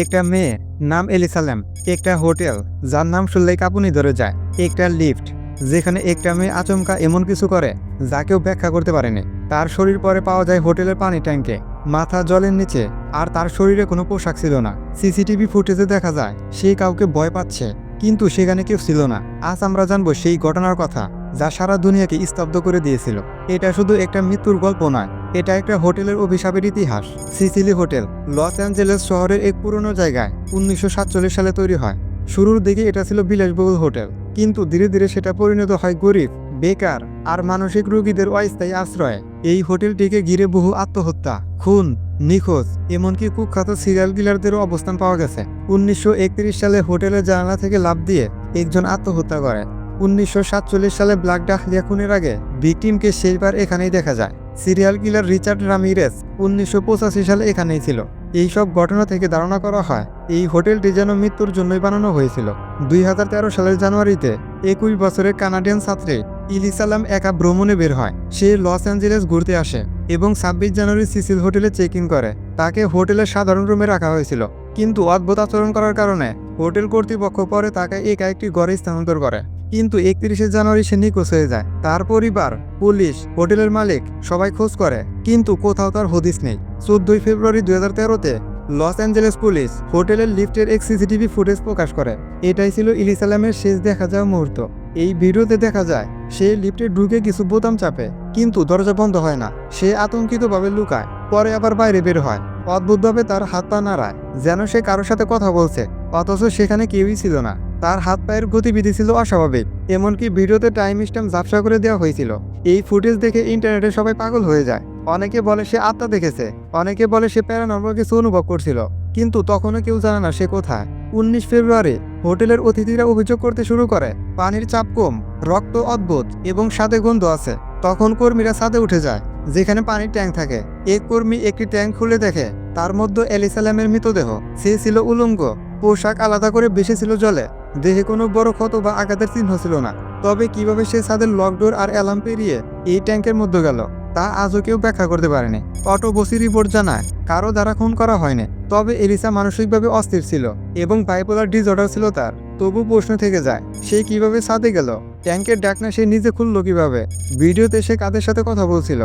একটা মেয়ে, নাম এলিসালেম, একটা হোটেল, যার নাম শুনলেই কাঁপুনি ধরে যায়, একটা লিফট, যেখানে একটা মেয়ে আচমকা এমন কিছু করে যা কেউ ব্যাখ্যা করতে পারেনি। তার শরীর পরে পাওয়া যায় হোটেলের পানি ট্যাঙ্কে মাথা জলের নিচে, আর তার শরীরে কোনো পোশাক ছিল না। সিসিটিভি ফুটেজে দেখা যায়, সে কাউকে ভয় পাচ্ছে, কিন্তু সেখানে কেউ ছিল না। আজ আমরা জানব সেই ঘটনার কথা। যা সারা দুনিয়াকে স্তব্ধ করে দিয়েছিল। এটা শুধু একটা মৃত্যুর গল্প নয়, এটা একটা হোটেলের অভিশাপের ইতিহাস। সিসিলি হোটেল, লস অ্যাঞ্জেলেস শহরের এক পুরনো জায়গায়, উনিশশো সাতচল্লিশ সালে তৈরি হয়। শুরুর দিকে এটা ছিল বিলাসবহুল হোটেল, কিন্তু ধীরে ধীরে সেটা পরিণত হয় গরিব, বেকার আর মানসিক রোগীদের অস্থায়ী আশ্রয়। এই হোটেলটিকে ঘিরে বহু আত্মহত্যা, খুন, নিখোঁজ, এমনকি কুখ্যাত সিরিয়াল কিলারদেরও অবস্থান পাওয়া গেছে। উনিশশো একত্রিশ সালে হোটেলের জানালা থেকে লাভ দিয়ে একজন আত্মহত্যা করে। উনিশশো সাতচল্লিশ সালে ব্ল্যাক ডাকলিয়া খুনের আগে ভিকটিমকে শেষবার এখানেই দেখা যায়। সিরিয়াল কিলার রিচার্ড রামিরেস উনিশশো পঁচাশি সালে এখানেই ছিল। এই সব ঘটনা থেকে ধারণা করা হয়, এই হোটেলটি যেন মৃত্যুর জন্যই বানানো হয়েছিল। দুই হাজার তেরো সালের জানুয়ারিতে একুশ বছরের কানাডিয়ান ছাত্রী ইলিসালাম একা ভ্রমণে বের হয়। সে লস অ্যাঞ্জেলেস ঘুরতে আসে এবং ছাব্বিশ জানুয়ারি সিসিল হোটেলে চেক ইন করে। তাকে হোটেলের সাধারণ রুমে রাখা হয়েছিল। কিন্তু অদ্ভুত আচরণ করার কারণে হোটেল কর্তৃপক্ষ পরে তাকে একা একটি ঘরে স্থানান্তর করে। কিন্তু একত্রিশে জানুয়ারি সে নিখোঁজ হয়ে যায়। তার পরিবার, পুলিশ, হোটেলের মালিক সবাই খোঁজ করে, কিন্তু কোথাও তার হদিস নেই। চোদ্দই ফেব্রুয়ারি দুই হাজার তেরোতে লস অ্যাঞ্জেলেস পুলিশ হোটেলের লিফটের এক সিসিটিভি ফুটেজ প্রকাশ করে। এটাই ছিল ইলিসালামের শেষ দেখা যাওয়া মুহূর্ত। এই ভিডিওতে দেখা যায়, সে লিফটে ঢুকে কিছু বোতাম চাপে, কিন্তু দরজা বন্ধ হয় না। সে আতঙ্কিতভাবে লুকায়, পরে আবার বাইরে বের হয়। অদ্ভুতভাবে তার হাত পা নাড়ায়, যেন সে কারোর সাথে কথা বলছে, অথচ সেখানে কেউই ছিল না। তার হাত পায়ের গতিবিধি ছিল অস্বাভাবিক, এমনকি ভিডিওতে টাইম স্ট্যাম্প ঝাপসা করে দেওয়া হয়েছিল। এই ফুটেজ দেখে ইন্টারনেটে সবাই পাগল হয়ে যায়। অনেকে বলে সে আত্মা দেখেছে, অনেকে বলে সে প্যারানর্মাল কিছু অনুভব করছিল, কিন্তু তখনও কেউ জানে না সে কোথায়। উনিশ ফেব্রুয়ারি, হোটেলের অতিথিরা অভিযোগ করতে শুরু করে, পানির চাপ কম, রক্ত অদ্ভুত এবং স্বাদে গন্ধ আছে। তখন কর্মীরা ছাদে উঠে যায়, যেখানে পানির ট্যাঙ্ক থাকে। এক কর্মী একটি ট্যাঙ্ক খুলে দেখে, তার মধ্যে এলিসালামের মৃতদেহ, সে ছিল উলঙ্গ, পোশাক আলাদা করে বেশি ছিল জলে। দেহে কোনো বড় ক্ষত বা আঘাতের চিহ্ন ছিল না। তবে কীভাবে সে ছাদের লকডোর আর অ্যালার্ম পেরিয়ে এই ট্যাঙ্কের মধ্যে গেল, তা আজও কেউ ব্যাখ্যা করতে পারেনি। অটো বসি রিপোর্ট জানায়, কারও দ্বারা খুন করা হয়নি, তবে এলিসা মানসিকভাবে অস্থির ছিল এবং বাইপোলার ডিসঅর্ডার ছিল তার। তবু প্রশ্ন থেকে যায়, সে কীভাবে ছাদে গেল? ট্যাঙ্কের ডাকনা সে নিজে খুললো কীভাবে? ভিডিওতে সে কাদের সাথে কথা বলছিল?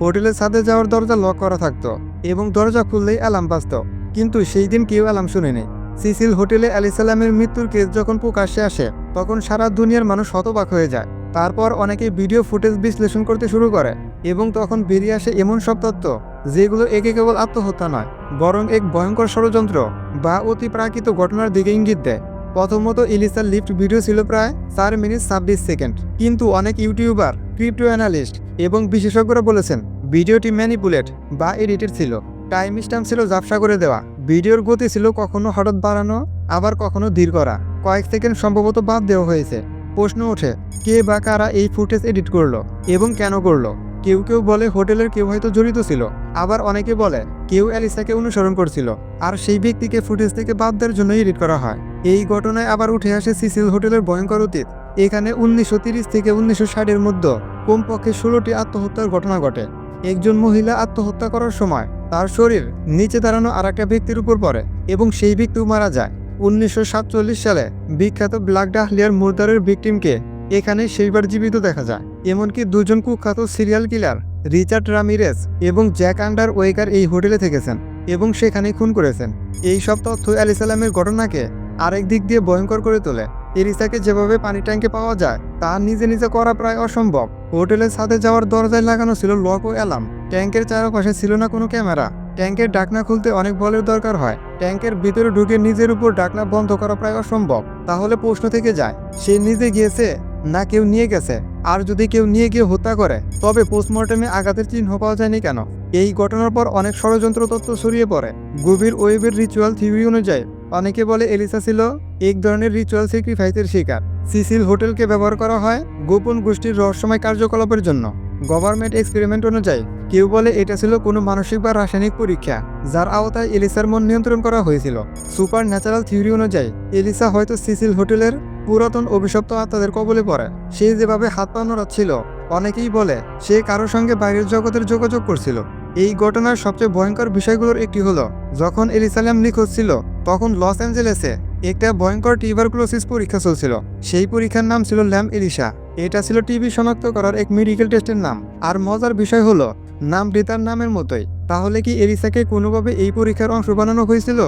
হোটেলের ছাদে যাওয়ার দরজা লক করা থাকতো এবং দরজা খুললেই অ্যালার্ম বাজত। কিন্তু সেই দিন কেউ অ্যালার্ম শুনেনি। সিসিল হোটেলে আলিসাল্লামের মৃত্যুর কেস যখন প্রকাশ্যে আসে, তখন সারা দুনিয়ার মানুষ হতবাক হয়ে যায়। তারপর অনেকে ভিডিও ফুটেজ বিশ্লেষণ করতে শুরু করে এবং তখন বেরিয়ে আসে এমন সব তত্ত্ব, যেগুলো একে কেবল আত্মহত্যা নয়, বরং এক ভয়ঙ্কর ষড়যন্ত্র বা অতি প্রাকৃত ঘটনার দিকে ইঙ্গিত দেয়। প্রথমত ইলিসার লিফট ভিডিও ছিল প্রায় চার মিনিট ছাব্বিশ সেকেন্ড। কিন্তু অনেক ইউটিউবার, ক্রিপ্টো অ্যানালিস্ট এবং বিশেষজ্ঞরা বলেছেন, ভিডিওটি ম্যানিপুলেট বা এডিটেড ছিল। টাইম স্ট্যাম্প ছিল জাপসা করে দেওয়া। ভিডিওর গতি ছিল কখনো হঠাৎ বাড়ানো, আবার কখনো ধীর করা। কয়েক সেকেন্ড সম্ভবত বাদ দেওয়া হয়েছে। প্রশ্ন ওঠে, কে বা কারা এই ফুটেজ এডিট করল এবং কেন করল? কেউ কেউ বলে হোটেলের কেউ হয়তো জড়িত ছিল। আবার অনেকে বলে, কেউ অ্যালিসাকে অনুসরণ করছিল। আর সেই ব্যক্তিকে ফুটেজ থেকে বাদ দেওয়ার জন্য এডিট করা হয়। এই ঘটনায় আবার উঠে আসে সিসিল হোটেলের ভয়ঙ্কর অতীত। এখানে উনিশশো থেকে উনিশশো ষাটের মধ্যে কমপক্ষে ষোলোটি আত্মহত্যার ঘটনা ঘটে। একজন মহিলা আত্মহত্যা করার সময় তার শরীর নিচে দাঁড়ানো আর একটা ব্যক্তির উপর পড়ে এবং সেই ব্যক্তিও মারা যায়। উনিশশো সাতচল্লিশ সালে বিখ্যাত ব্ল্যাক ডাহলিয়ার মুরদারের ভিকটিমকে এখানে শেষবার জীবিত দেখা যায়। এমনকি দুজন কুখ্যাত সিরিয়াল কিলার রিচার্ড রামিরেস এবং জ্যাক আন্ডার ওয়েকার এই হোটেলে থেকেছেন এবং সেখানে খুন করেছেন। এই সব তথ্য আলিসালামের ঘটনাকে আরেক দিক দিয়ে ভয়ঙ্কর করে তোলে। এরিসাকে যেভাবে পানি ট্যাঙ্কে পাওয়া যায়, তা নিজে নিজে করা প্রায় অসম্ভব। হোটেলের সাথে যাওয়ার দরজায় লাগানো ছিল লক ও অ্যালার্ম। ট্যাঙ্কের চারপাশে ছিল না কোনো ক্যামেরা। ট্যাঙ্কের ডাকনা খুলতে অনেক বলের দরকার হয়। ট্যাঙ্কের ভিতরে ঢুকে নিজের উপর ডাকনা বন্ধ করা প্রায় অসম্ভব। তাহলে প্রশ্ন থেকে যায়, সে নিজে গিয়েছে না কেউ নিয়ে গেছে? আর যদি কেউ নিয়ে গিয়ে হত্যা করে, তবে পোস্টমর্টমে আঘাতের চিহ্ন পাওয়া যায়নি কেন? এই ঘটনার পর অনেক ষড়যন্ত্র তত্ত্ব ছড়িয়ে পড়ে। গভীর ওয়েবের রিচুয়াল থিওরি অনুযায়ী, অনেকে বলে এলিসা ছিল এক ধরনের রিচুয়াল স্যাক্রিফাইসের শিকার। সিসিল হোটেলকে ব্যবহার করা হয় গোপন গোষ্ঠীর রহস্যময় কার্যকলাপের জন্য। গভর্নমেন্ট এক্সপেরিমেন্ট অনুযায়ী কেউ বলে এটা ছিল কোনো মানসিক বা রাসায়নিক পরীক্ষা, যার আওতায় এলিসার মন নিয়ন্ত্রণ করা হয়েছিল। সুপার ন্যাচারাল থিওরি অনুযায়ী, এলিসা হয়তো সিসিল হোটেলের পুরাতন অভিশপ্ত আত্মাদের কবলে পড়ে। সে যেভাবে হাত পা ছিল অনেকেই বলে সে কারোর সঙ্গে বাইরের জগতের যোগাযোগ করছিল। এই ঘটনার সবচেয়ে ভয়ঙ্কর বিষয়গুলোর একটি হলো, যখন এলিসালাম নিখোঁজ ছিল, তখন লস অ্যাঞ্জেলেসে একটা ভয়ঙ্কর টিউবারকুলোসিস পরীক্ষা চলছিল। সেই পরীক্ষার নাম ছিল ল্যাম এলিশা এটা ছিল টিবি শনাক্ত করার এক মেডিকেল টেস্টের নাম। আর মজার বিষয় হলো নামটি তার নামের মতোই। তাহলে কি এরিসাকে কোনোভাবে এই পরীক্ষার অংশ বানানো হয়েছিল?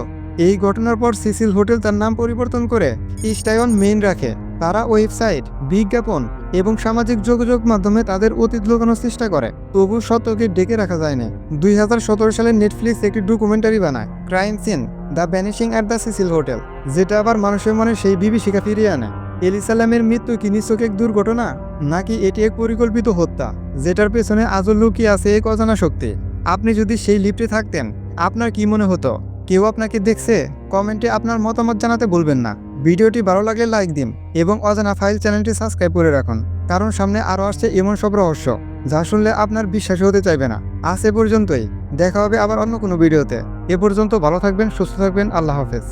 এই ঘটনার পর সিসিল হোটেল তার নাম পরিবর্তন করে ইস্টায়ন মেইন রাখে। তারা ওয়েবসাইট, বিজ্ঞাপন এবং সামাজিক যোগাযোগ মাধ্যমে তাদের অতীত লুকানোর চেষ্টা করে। তবু সত্যকে ডেকে রাখা যায়নি। দুই হাজার সতেরো সালে নেটফ্লিক্স একটি ডকুমেন্টারি বানায়, crime scene, the vanishing at the Cecil hotel, যেটা আবার মানুষের মনে সেই বিভীষিকা ফিরিয়ে আনে। এলিসালামের মৃত্যু কি নিছক এক দুর্ঘটনা? নাকি এটি এক পরিকল্পিত হত্যা, যেটার পেছনে আজও লুকিয়ে আছে এক অজানা শক্তি? আপনি যদি সেই লিফটে থাকতেন, আপনার কি মনে হতো? কেউ আপনাকে দেখছে? কমেন্টে আপনার মতামত জানাতে ভুলবেন না। ভিডিওটি ভালো লাগলে লাইক দিন এবং অজানা ফাইল চ্যানেলটি সাবস্ক্রাইব করে রাখুন, কারণ সামনে আরও আসছে এমন সব রহস্য, যা শুনলে আপনার বিশ্বাসী হতে চাইবে না। আজ এ পর্যন্তই, দেখা হবে আবার অন্য কোনো ভিডিওতে। এ পর্যন্ত ভালো থাকবেন, সুস্থ থাকবেন, আল্লাহ হাফেজ।